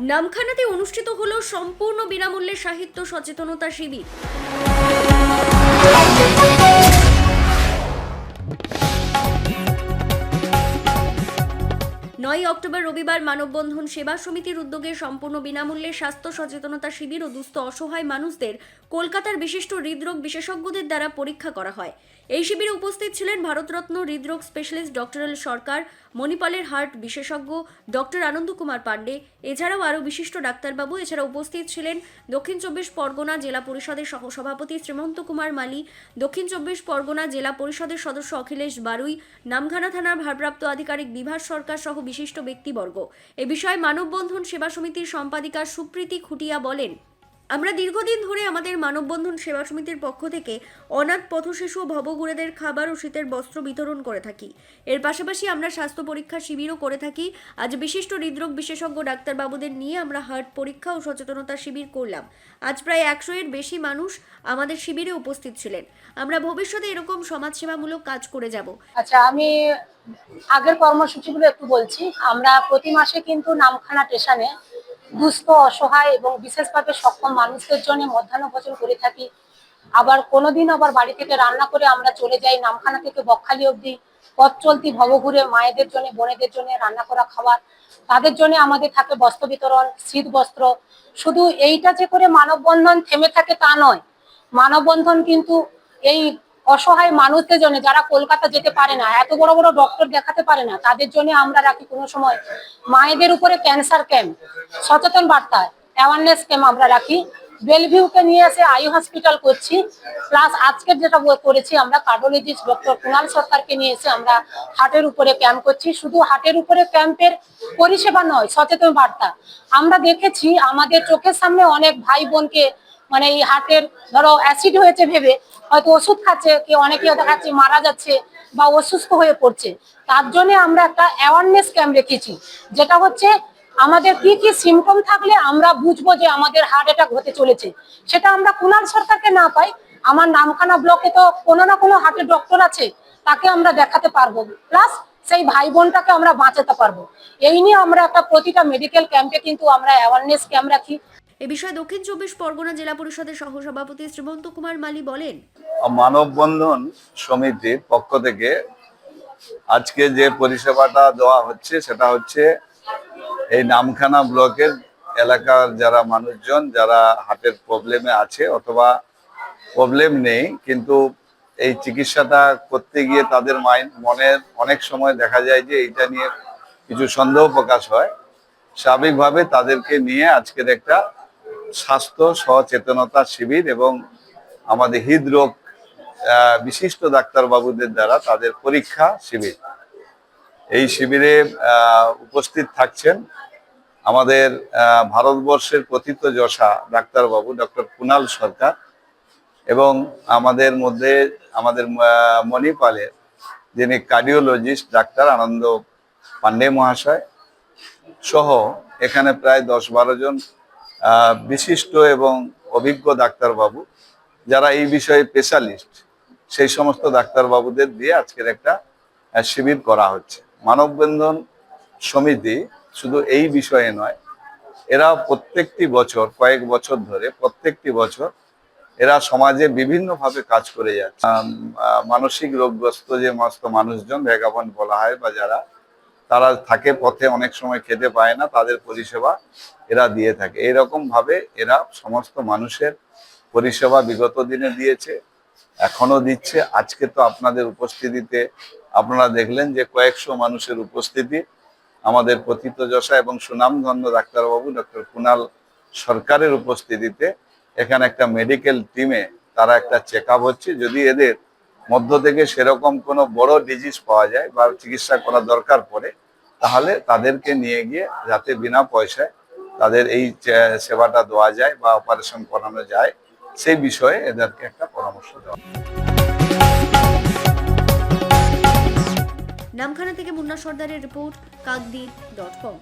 নামখানাতে অনুষ্ঠিত হল সম্পূর্ণ বিনামূল্যে সাহিত্য সচেতনতা শিবির। নয় অক্টোবর রবিবার মানববন্ধন সেবা সমিতির উদ্যোগে সম্পূর্ণ বিনামূল্যে স্বাস্থ্য সচেতনতা শিবির ও দুস্থ অসহায় মানুষদের কলকাতার বিশিষ্ট হৃদরোগ বিশেষজ্ঞদের দ্বারা পরীক্ষা করা হয়। এই শিবিরে উপস্থিত ছিলেন ভারতরত্ন হৃদরোগ স্পেশালিস্ট ডক্টর এল সরকার, মণিপালের হার্ট বিশেষজ্ঞ ডক্টর আনন্দ কুমার পাণ্ডে, এছাড়াও আরও বিশিষ্ট ডাক্তারবাবু, এছাড়া উপস্থিত ছিলেন দক্ষিণ চব্বিশ পরগনা জেলা পরিষদের সহসভাপতি শ্রীমন্ত কুমার মালি, দক্ষিণ চব্বিশ পরগনা জেলা পরিষদের সদস্য অখিলেশ বারুই নামখানা থানার ভারপ্রাপ্ত আধিকারিক বিভাস সরকার সহ বিশিষ্ট ব্যক্তিবর্গ। এ বিষয়ে মানববন্ধন সেবা সমিতির সম্পাদিকা সুপ্রীতি খুটিয়া বলেন আমরা দীর্ঘদিন ধরে আমাদের মানববন্ধন সেবা সমিতির পক্ষ থেকে অনাথ পথশিশু ও ভবঘুরেদের খাবার ও শীতের বস্ত্র বিতরণ করে থাকি। এর পাশাপাশি আমরা স্বাস্থ্য পরীক্ষা শিবিরও করে থাকি। আজ বিশিষ্ট হৃদরোগ বিশেষজ্ঞ ডাক্তারবাবুদের নিয়ে আমরা হার্ট পরীক্ষা ও সচেতনতা শিবির করলাম। আজ প্রায় একশো এর বেশি মানুষ আমাদের শিবিরে উপস্থিত ছিলেন। আমরা ভবিষ্যতে এরকম সমাজসেবামূলক কাজ করে যাব। আচ্ছা আমি আগের কর্মসূচিগুলো একটু বলছি। আমরা প্রতি মাসে কিন্তু নামখানা স্টেশনে দুস্থ, অসহায় এবং বিশেষভাবে সক্ষম মানুষদের জন্য মধ্যাহ্ন ভোজন করে থাকি। আবার কোনোদিন আবার বাড়ি থেকে রান্না করে আমরা চলে যাই নামখানা থেকে বকখালি অবধি। পথ চলতি ভবঘুরে মায়েদের জন্য, বোনেদের জন্য রান্না করা খাবার। তাদের জন্য আমাদের থাকে বস্ত্র বিতরণ, শীত বস্ত্র। শুধু এইটা যে করে মানববন্ধন থেমে থাকে তা নয়। মানববন্ধন কিন্তু এই অসহায় মানুষদের জন্য, যারা কলকাতা যেতে পারে না, এত বড় বড় ডক্টর দেখাতে পারে না, তাদের জন্য আমরা রাখি কোনো সময় মায়েদের উপরে ক্যান্সার ক্যাম্প সচেতন বার্তা অ্যাওয়ারনেস ক্যাম্প আমরা রাখি। বেলভিউকে নিয়ে এসে আই হসপিটাল করছি প্লাস আজকের যেটা করেছি আমরা কার্ডিওলজিস্ট ডক্টর কুণাল সরকারকে নিয়ে এসে আমরা হার্টের উপরে ক্যাম্প করছি। শুধু হার্টের উপরে ক্যাম্পের পরিষেবা নয়, সচেতন বার্তা। আমরা দেখেছি আমাদের চোখের সামনে অনেক ভাই বোনকে মানে এই হার্টের ধরো অ্যাসিড হয়েছে ভেবে, হয়তো ওষুধ খাচ্ছে, কি অনেকে দেখাচ্ছে মারা যাচ্ছে বা অসুস্থ হয়ে পড়ছে। তার জন্য আমরা একটা অ্যাওয়ারনেস ক্যাম্প রেখেছি, যেটা হচ্ছে আমাদের কি কি সিমটম থাকলে আমরা বুঝব যে আমাদের হার্ট অ্যাটাক হতে চলেছে। সেটা আমরা কুণাল সরকারকে না পাই, আমার নামখানা ব্লকে তো কোনো না কোনো হার্টের ডক্টর আছে, তাকে আমরা দেখাতে পারব। প্লাস সেই ভাই বোনটাকে আমরা বাঁচাতে পারব। এই নিয়ে আমরা একটা প্রতিটা মেডিকেল ক্যাম্পে কিন্তু আমরা অ্যাওয়ারনেস ক্যাম্প রাখি। এ বিষয়ে দক্ষিণ চব্বিশ পরগনা জেলা পরিষদের সহসভাপতি শ্রীমন্ত কুমার মালি বলেন মানববন্ধন সমিতির পক্ষ থেকে আজকে যে পরিষেবাটা দেওয়া হচ্ছে, সেটা হচ্ছে এই নামখানা ব্লকের এলাকার যারা মানুষজন, যারা হার্টের প্রবলেমে আছে অথবা প্রবলেম নেই, কিন্তু এই চিকিৎসাটা করতে গিয়ে তাদের মাইন্ড, মনের অনেক সময় দেখা যায় যে এটা নিয়ে কিছু সন্দেহ প্রকাশ হয়। স্বাভাবিকভাবে তাদেরকে নিয়ে আজকের একটা স্বাস্থ্য, সচেতনতা শিবির এবং আমাদের হৃদরোগ বিশিষ্ট ডাক্তারবাবুদের দ্বারা তাদের পরীক্ষা শিবির। এই শিবিরে উপস্থিত থাকছেন আমাদের ভারতবর্ষের প্রথিত যশা ডাক্তারবাবু ডক্টর কুনাল সরকার এবং আমাদের মধ্যে, আমাদের মণিপালের যিনি কার্ডিওলজিস্ট ডাক্তার আনন্দ পান্ডে মহাশয় সহ এখানে প্রায় দশ বারো জন বিশিষ্ট এবং অভিজ্ঞ ডাক্তারবাবু, যারা এই বিষয়ে স্পেশালিস্ট সেই সমস্ত ডাক্তারবাবুদের দিয়ে আজকের একটা শিবির করা হচ্ছে। মানববন্ধন সমিতি শুধু এই বিষয়ে নয়, এরা প্রত্যেকটি বছর, কয়েক বছর ধরে প্রত্যেকটি বছর এরা সমাজে বিভিন্নভাবে কাজ করে যাচ্ছে। মানসিক রোগগ্রস্ত যে সমস্ত মানুষজন ভেগাবন বলা হয় বা যারা তারা থাকে পথে, অনেক সময় খেতে পায় না, তাদের পরিষেবা এরা দিয়ে থাকে। এইরকম ভাবে এরা সমস্ত মানুষের পরিষেবা বিগত দিনে দিয়েছে এখনও দিচ্ছে। আজকে তো আপনাদের উপস্থিতিতে আপনারা দেখলেন যে কয়েকশো মানুষের উপস্থিতি আমাদের পতিত যশা এবং সুনামধন্য ডাক্তারবাবু, ডক্টর কুনাল সরকারের উপস্থিতিতে। এখানে একটা মেডিকেল টিমে তারা একটা চেক হচ্ছে। যদি এদের মধ্য থেকে সেরকম কোনো বড় ডিজিজ পাওয়া যায় বা চিকিৎসা করা দরকার পড়ে, তাহলে তাদেরকে নিয়ে গিয়ে যাতে বিনা পয়সায় তাদের এই সেবাটা দেওয়া যায় বা অপারেশন করানো যায়, সেই বিষয়ে এদেরকে একটা পরামর্শ দেওয়া নামখানা থেকে মুন্না সর্দারের রিপোর্ট কাকদ্বীপ ডট কম